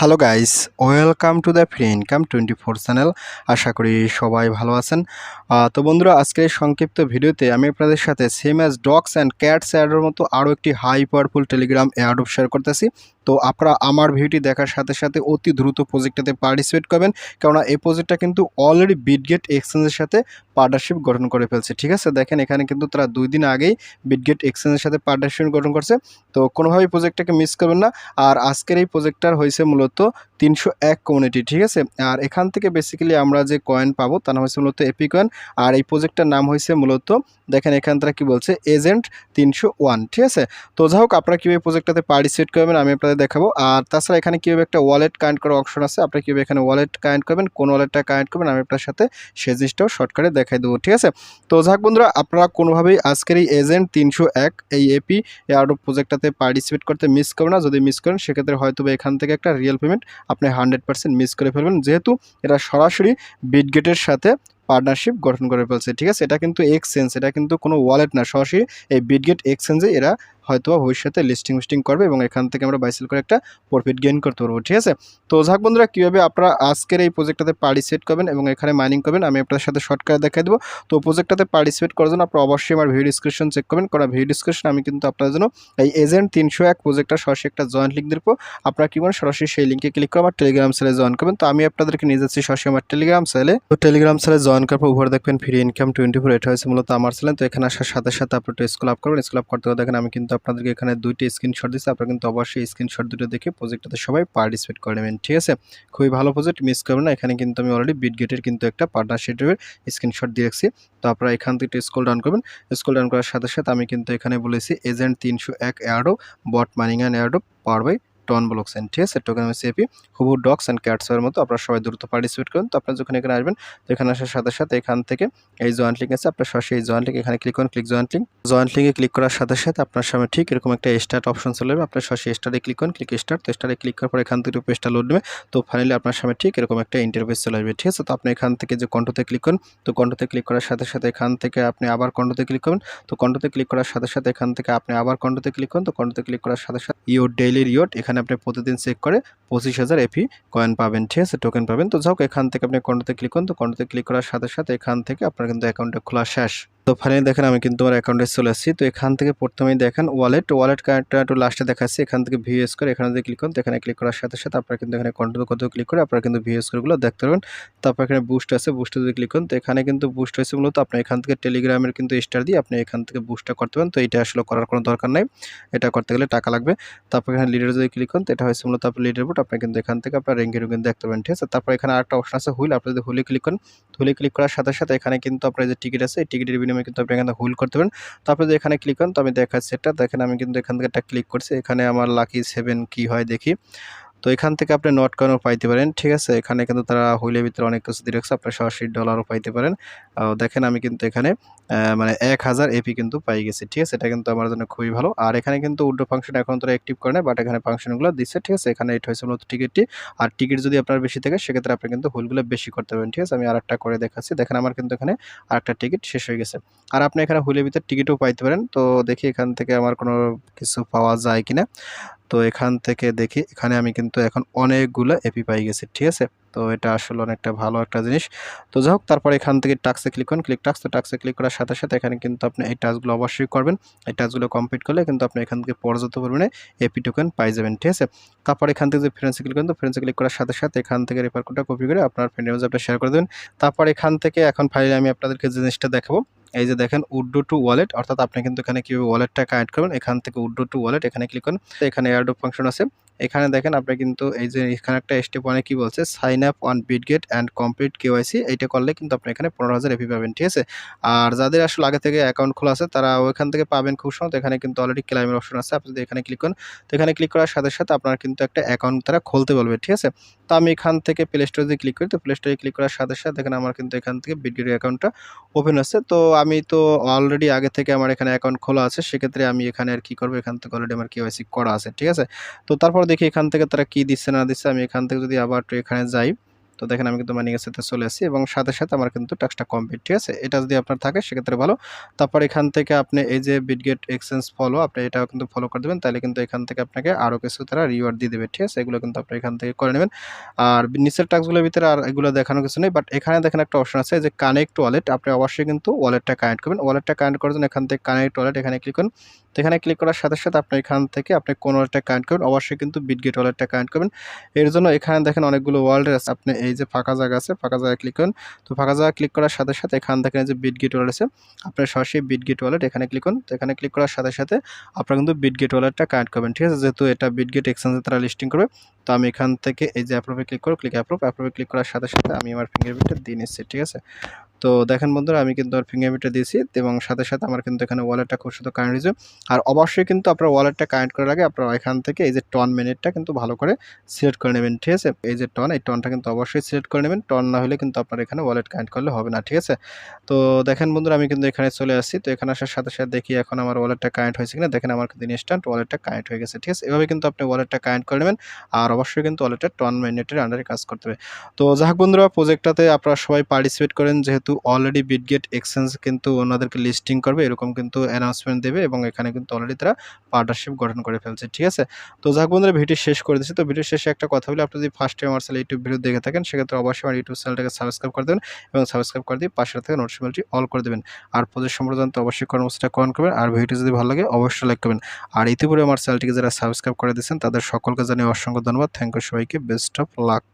Hello guys welcome to the free income twenty four channel আশা করি সবাই ভালো আছেন। তো বন্ধুরা, আজকের সংক্ষিপ্ত ভিডিওতে আমি আপনাদের সাথে same as dogs and cats অ্যাডের মতো আরও একটি high powerful Telegram ad share করতেছি। তো আপনারা আমার ভিডিওটি দেখার সাথে সাথে অতি দ্রুত প্রজেক্টটাতে পার্টিসিপেট করবেন। কেননা, এই প্রজেক্টটা কিন্তু অলরেডি বিটগেট এক্সচেঞ্জের সাথে পার্টনারশিপ গঠন করে ফেলছে, ঠিক আছে? দেখেন এখানে কিন্তু তারা দুই দিন আগেই বিটগেট এক্সচেঞ্জের সাথে পার্টনারশিপ গঠন করছে। তো কোনোভাবেই প্রজেক্টটাকে মিস করবেন না। আর আজকের এই প্রজেক্টটার হয়েছে মূলত তিনশো এক কমিউনিটি ঠিক আছে? আর এখান থেকে বেসিক্যালি আমরা যে কয়েন পাবো তার নাম হয়েছে মূলত এপি কয়েন আর এই প্রজেক্টটার নাম হয়েছে মূলত, দেখেন এখান তারা কি বলছে? এজেন্ট তিনশো ওয়ান ঠিক আছে? তো যাই হোক, আপনারা কীভাবে প্রজেক্টটাতে পার্টিসিপেট করবেন, আমি আপনাদের দেখাবো। আর তাছাড়া এখানে কীভাবে একটা ওয়ালেট কানেক্ট করার অপশন আছে, আপনারা কীভাবে এখানে ওয়ালেট কানেক্ট করবেন, কোন ওয়ালেটটা কানেক্ট করবেন, আমি আপনার সাথে সেই জিনিসটাও শর্টকাটে দেখাই দেবো, ঠিক আছে? তো যাক বন্ধুরা, আপনারা কোনোভাবেই আজকের এই এজেন্ট তিনশো এক, এই এপি এয়ারডো প্রজেক্টটাতে পার্টিসিপেট করতে মিস করবে না। যদি মিস করেন, সেক্ষেত্রে হয়তো এখান থেকে একটা রিয়েল পেমেন্ট আপনি হান্ড্রেড পার্সেন্ট মিস করে ফেলবেন। যেহেতু এটা সরাসরি বিটগেটের সাথে পার্টনারশিপ গঠন করে ফেলছে, ঠিক আছে? এটা কিন্তু এক্সচেঞ্জ এটা কিন্তু কোনো ওয়ালেট না। সরাসরি এই বিটগেট এক্সচেঞ্জে এরা হয়তো ভবিষ্যতে লিস্টিং মিস্টিং করবে এবং এখান থেকে আমরা বাইসেল করে একটা প্রফিট গেইন করতে পারব, ঠিক আছে? তো যাক বন্ধুরা, কীভাবে আপনারা আজকের এই প্রজেক্টটাতে পার্টিসিপেট করবেন এবং এখানে মাইনিং করবেন, আমি আপনাদের সাথে শর্টকাট দেখাই দেবো। তো প্রজেক্টটাতে পার্টিসিপেট করার জন্য আপনারা অবশ্যই আমার ভিডিও ডিসক্রিপশন চেক করবেন। কারণ ভিডিও ডিসক্রিপশন আমি কিন্তু আপনাদের জন্য এই এজেন্ট তিনশো এক প্রজেক্টটা সরাসরি একটা জয়েন্ট লিঙ্ক দেবো। আপনারা কি করেন, সরাসরি সেই লিঙ্কে ক্লিক করে আমার টেলিগ্রাম সেলে জয়েন করবেন। তো আমি আপনাদেরকে নিয়ে যাচ্ছি সরাসরি আমার টেলিগ্রাম সেলে তো টেলিগ্রাম সেলে জয়েন করার পর উপরে দেখবেন ফ্রি ইনকাম টোয়েন্টি ফোর এটা হয়েছে মূলত আমার চ্যানেল তো এখানে আসার সাথে সাথে আপনি একটু স্কুল আপ করবেন। স্কুল আপ করতে দেখেন আমি কিন্তু আপনাদেরকে এখানে দুইটি স্ক্রিনশট দিচ্ছি আপনারা কিন্তু অবশ্যই স্ক্রিনশট দুটো দেখে প্রজেক্টটাতে সবাই পার্টিসিপেট করে নেবেন, ঠিক আছে? খুবই ভালো প্রজেক্ট মিস করবেন না। এখানে কিন্তু আমি অলরেডি বিটগেটের কিন্তু একটা পার্টনারশিপের স্ক্রিনশট দিয়ে রাখছি। তো আপনারা এখান থেকে স্কুল ডাউন করবেন। স্কুল ডাউন করার সাথে সাথে আমি কিন্তু এখানে বলেছি এজেন্ট তিনশো এক অ্যাডো বট মানিং অ্যান্ড অ্যাডো পাওয়ার বাই টন ব্লকসেন ঠিক আছে টোকেন সিএপি হুবু ডগস অ্যান্ড ক্যাটসের মতো আপনারা সবাই দ্রুত পার্টিসিপেট করুন। তো আপনারা যখন এখানে আসবেন, তো এখানে আসার সাথে সাথে এখান থেকে এই জয়েন্ট লিঙ্ক আছে, আপনার সরাসরি এই জয়েন্ট লিঙ্ক এখানে ক্লিক করুন ক্লিক জয়েন্ট লিঙ্ক জয়েন্ট লিঙ্কে ক্লিক করার সাথে সাথে আপনার সামনে ঠিক এরকম একটা স্টার্ট অপশন চলে যাবে, আপনার সরাসরি স্টার্টে ক্লিক করুন ক্লিক স্টার্ট তো স্টার্টে ক্লিক করার পর এখান থেকে পেজটা লোড নেবে, তো ফাইনালি আপনার সামনে ঠিক এরকম একটা ইন্টারফেস চলে আসবে, ঠিক আছে? তো আপনি এখান থেকে যে কন্ট্রোতে ক্লিক করুন তো কন্ট্রোতে ক্লিক করার সাথে সাথে এখান থেকে আপনি আবার কন্ট্রোতে ক্লিক করুন তো কন্ট্রোতে ক্লিক করার সাথে সাথে এখান থেকে আপনি আবার কন্ট্রোতে ক্লিক করুন, তো কন্ট্রোতে ক্লিক করার সাথে সাথে ইওর ডেইলি রিওট এখানে আপনি প্রতিদিন চেক করে পঁচিশ হাজার এপি কয়েন পাবেন, ঠিক আছে? টোকেন পাবেন। তো যাও এখান থেকে আপনি কন্ট্রোতে ক্লিক করুন। তো কন্ট্রোতে ক্লিক করার সাথে সাথে এখান থেকে আপনার কিন্তু অ্যাকাউন্টটা খোলা শেষ। তো ফাইনালি দেখেন, আমি কিন্তু আমার অ্যাকাউন্টে চলে আসছি। তো এখান থেকে প্রথমেই দেখেন ওয়ালেট ওয়ালেট কার্ডটা একটু লাস্টে দেখাচ্ছি। এখান থেকে ভিএস করে এখানে যদি ক্লিক করুন, তো এখানে ক্লিক করার সাথে সাথে আপনারা কিন্তু এখানে কন্ট্রোল কত ক্লিক করে আপনারা কিন্তু ভিএস করেগুলো দেখতে পারবেন। তারপর এখানে বুস্ট আছে বুস্টে যদি ক্লিক করুন, তো এখানে কিন্তু বুস্ট হয়েছে মূলত আপনি এখান থেকে টেলিগ্রামের কিন্তু স্টার দিয়ে আপনি এখান থেকে বুস্টটা করতে পারেন। তো এটা আসলে করার কোনো দরকার নাই। এটা করতে গেলে টাকা লাগবে। তারপর এখানে লিডার যদি ক্লিক করেন, তো এটা হয়েছে মূলত আপনার লিডার বোর্ড আপনি কিন্তু এখান থেকে আপনার রেঙ্গে কিন্তু দেখতে পারেন ঠিক আছে? তারপর এখানে আরেকটা অপশন আছে হুইল, আপনি যদি হুইলে ক্লিক করেন, হুইলে ক্লিক করার সাথে সাথে এখানে কিন্তু আপনার যে টিকিট আছে, এই টিকিটের বিনিময়ে কিন্তু আপনি এখানে হুল করতে পারেন তারপরে যদি এখানে ক্লিক করেন, তো আমি দেখাচ্ছি এটা। দেখেন আমি কিন্তু এখান থেকে একটা ক্লিক করছি, এখানে আমার লাকি সেভেন কী হয় দেখি। তো এখান থেকে আপনি নট কয়েনও পাইতে পারেন, ঠিক আছে? এখানে কিন্তু তারা হুইলের ভিতরে অনেক কিছু দিয়ে রাখছে, আপনার সরাসরি ডলারও পাইতে পারেন। দেখেন আমি কিন্তু এখানে মানে এক হাজার এপি কিন্তু পাই গেছি, ঠিক আছে? এটা কিন্তু আমার জন্য খুবই ভালো। আর এখানে কিন্তু উড্ডো ফাংশন এখন তোরা অ্যাক্টিভ করে না বাট এখানে ফাংশনগুলো দিচ্ছে, ঠিক আছে? এখানে এটা হয়েছে মূলত টিকিটটি আর টিকিট যদি আপনার বেশি থাকে, সেক্ষেত্রে আপনি কিন্তু হুইলগুলো বেশি করতে পারেন, ঠিক আছে? আমি আরেকটা করে দেখাচ্ছি। দেখেন আমার কিন্তু এখানে আরেকটা টিকিট শেষ হয়ে গেছে। আর আপনি এখানে হুইলের ভিতরে টিকিটও পাইতে পারেন। তো দেখি এখান থেকে আমার কোনো কিছু পাওয়া যায় কিনা। তো এখান থেকে দেখি, এখানে আমি কিন্তু এখন অনেকগুলো এপি পাই গেছি, ঠিক আছে? তো এটা আসলে অনেকটা ভালো একটা জিনিস। তো যাই হোক, তারপর এখান থেকে টাক্সে ক্লিক করুন। ক্লিক টাক্স তো টাক্সে ক্লিক করার সাথে সাথে এখানে কিন্তু আপনি এই টাস্কগুলো অবশ্যই করবেন। এই টাস্কগুলো কমপ্লিট করলে কিন্তু আপনি এখান থেকে পর্যাপ্ত পরিমাণে এপি টোকেন পাই যাবেন, ঠিক আছে? তারপর এখান থেকে যে ফ্রেন্ডসে ক্লিক করেন, তো ফ্রেন্ডসে ক্লিক করার সাথে সাথে এখান থেকে রেফার কোডটা কপি করে আপনার ফ্রেন্ডের মাঝে আপনি শেয়ার করে দেবেন। তারপর এখান থেকে এখন ফাইলে আমি আপনাদেরকে জিনিসটা দেখাবো এই যে দেখেন উড্ডো টু ওয়ালেট, অর্থাৎ আপনি কিন্তু এখানে কীভাবে ওয়ালেটটা কানেক্ট করবেন, এখান থেকে উড্ডো টু ওয়ালেট এখানে ক্লিক করেন। এখানে এয়ারড্রপ ফাংশন আছে। এখানে দেখেন আপনি কিন্তু এই যে এখানে একটা স্টেপ ওয়ানে কি বলছে sign up on Bitget and complete KYC এইটা করলে কিন্তু আপনি এখানে পনেরো হাজার এপি পাবেন, ঠিক আছে? আর যাদের আসলে আগে থেকে অ্যাকাউন্ট খোলা আছে, তারা ওইখান থেকে পাবেন খুব সহজ, এখানে কিন্তু অলরেডি ক্লাইমের অপশন আছে, আপনি যদি এখানে ক্লিক করেন, তো এখানে ক্লিক করার সাথে সাথে আপনার কিন্তু একটা অ্যাকাউন্ট তারা খুলতে বলবে, ঠিক আছে? তো আমি এখান থেকে প্লে স্টোরে যদি ক্লিক করি, তো প্লে স্টোরে ক্লিক করার সাথে সাথে এখানে আমার কিন্তু এখান থেকে বিটগেটের অ্যাকাউন্টটা ওপেন আছে। তো আমি তো অলরেডি আগে থেকে আমার এখানে অ্যাকাউন্ট খোলা আছে, সেক্ষেত্রে আমি এখানে আর কি করব? এখান থেকে অলরেডি আমার কেওয়াইসি করা আছে, ঠিক আছে? তো তারপর দেখি এখান থেকে তারা কি দিচ্ছে না দিচ্ছে, আমি এখান থেকে যদি আবার এখানে যাই। তো দেখেন আমি কিন্তু মাইনিং এসেতে চলে আসি এবং সাথে সাথে আমার কিন্তু টাস্কটা কমপ্লিট ঠিক আছে? এটা যদি আপনার থাকে, সেক্ষেত্রে ভালো। তারপর এখান থেকে আপনি এই যে বিটগেট এক্সচেঞ্জ ফলো আপনি এটাও কিন্তু ফলো করে দেবেন। তাহলে কিন্তু এখান থেকে আপনাকে আরও কিছু তারা রিওয়ার্ড দিয়ে দেবে, ঠিক আছে? এগুলো কিন্তু আপনি এখান থেকে করে নেবেন। আর নিচের টাস্কগুলোর ভিতরে আর এগুলো দেখানো কিছু নেই বাট এখানে দেখেন একটা অপশন আছে যে কানেক্ট ওয়ালেট আপনি অবশ্যই কিন্তু ওয়ালেটটা কানেক্ট করবেন। ওয়ালেটটা কানেক্ট করার জন্য এখান থেকে কানেক্ট ওয়ালেট এখানে ক্লিক করুন। তো এখানে ক্লিক করার সাথে সাথে আপনি এখান থেকে আপনি কোন ওয়ালেটটা কানেক্ট করবেন, অবশ্যই কিন্তু বিটগেট ওয়ালেটটা কানেক্ট করবেন। এর জন্য এখানে দেখেন অনেকগুলো ওয়ালেট আছে। আপনি এই যে ফাঁকা জায়গা আছে, ফাঁকা জায়গায় ক্লিক করুন। তো ফাঁকা জায়গা ক্লিক করার সাথে সাথে এখান থেকে যে বিটগেট ওয়ালেট আছে, আপনার সরাসরি বিটগেট ওয়ালেট এখানে ক্লিক করুন। তো এখানে ক্লিক করার সাথে সাথে আপনারা কিন্তু বিটগেট ওয়ালেটটা কানেক্ট করবেন, ঠিক আছে? যেহেতু এটা বিটগেট এক্সচেঞ্জে তারা লিস্টিং করবে, তো আমি এখান থেকে এই যে অ্যাপ্রুভে ক্লিক করব ক্লিক অ্যাপ্রুভ অ্যাপ্রুভে ক্লিক করার সাথে সাথে আমি আমার ফিঙ্গারপ্রিন্টটা দিয়ে নিচ্ছি, ঠিক আছে? তো দেখেন বন্ধুরা, আমি কিন্তু আর ফিঙ্গারপ্রিন্টটা দিয়েছি এবং সাথে সাথে আমার কিন্তু এখানে ওয়ালেটটা খুব সুন্দর কানেক্ট হয়েছে। আর অবশ্যই কিন্তু আপনার ওয়ালেটটা কানেক্ট করার আগে আপনারা এখান থেকে এই যে টন মিনিটটা কিন্তু ভালো করে সিলেক্ট করে নেবেন, ঠিক আছে? এই যে টন এই টনটা কিন্তু অবশ্যই সিলেক্ট করে নেবেন। টন না হলে কিন্তু আপনার এখানে ওয়ালেট কানেক্ট করলে হবে না, ঠিক আছে? তো দেখেন বন্ধুরা, আমি কিন্তু এখানে চলে আসছি। তো এখানে আসার সাথে সাথে দেখি এখন আমার ওয়ালেটটা কানেক্ট হয়েছে কিনা। দেখেন আমার কিন্তু ইনস্ট্যান্ট ওয়ালেটটা কানেক্ট হয়ে গেছে, ঠিক আছে? এভাবে কিন্তু আপনি ওয়ালেটটা কানেক্ট করে নেবেন আর অবশ্যই কিন্তু ওয়ালেটটা টন মিনিটের আন্ডারে কাজ করতে হবে। তো যাই বন্ধুরা প্রজেক্টটাতে আপনারা সবাই পার্টিসিপেট করেন, যেহেতু অলরেডি বিটগেট এক্সচেঞ্জ কিন্তু ওনাদেরকে লিস্টিং করবে, এরকম কিন্তু অ্যানাউন্সমেন্ট দেবে এবং এখানে কিন্তু অলরেডি তারা পার্টনারশিপ গঠন করে ফেলছে, ঠিক আছে? তো যাক বন্ধুরা, ভিডিও শেষ করে দিচ্ছি। তো ভিডিও শেষে একটা কথা বলি, আপনি যদি ফার্স্ট টাইম আমার চ্যানেল ইউটিউব ভিডিও দেখে থাকেন, সেক্ষেত্রে অবশ্যই আমার ইউটিউব চ্যানেলটাকে সাবস্ক্রাইব করে দেবেন এবং সাবস্ক্রাইব করে দিয়ে পাশে থেকে নোটিফিকেশনটি অল করে দেবেন। আর প্রজেক্ট সম্পর্কে জানতে অবশ্যই কর্মসূচিটা কমেন্ট করবেন। আর ভিডিও যদি ভালো লাগে, অবশ্যই লাইক করবেন। আর ইতিপূর্বে আমার চ্যানেলটিকে যারা সাবস্ক্রাইব করে দিয়েছেন, তাদের সকলকে জানিয়ে অসংখ্য ধন্যবাদ। থ্যাংক ইউ সবাইকে। Best of luck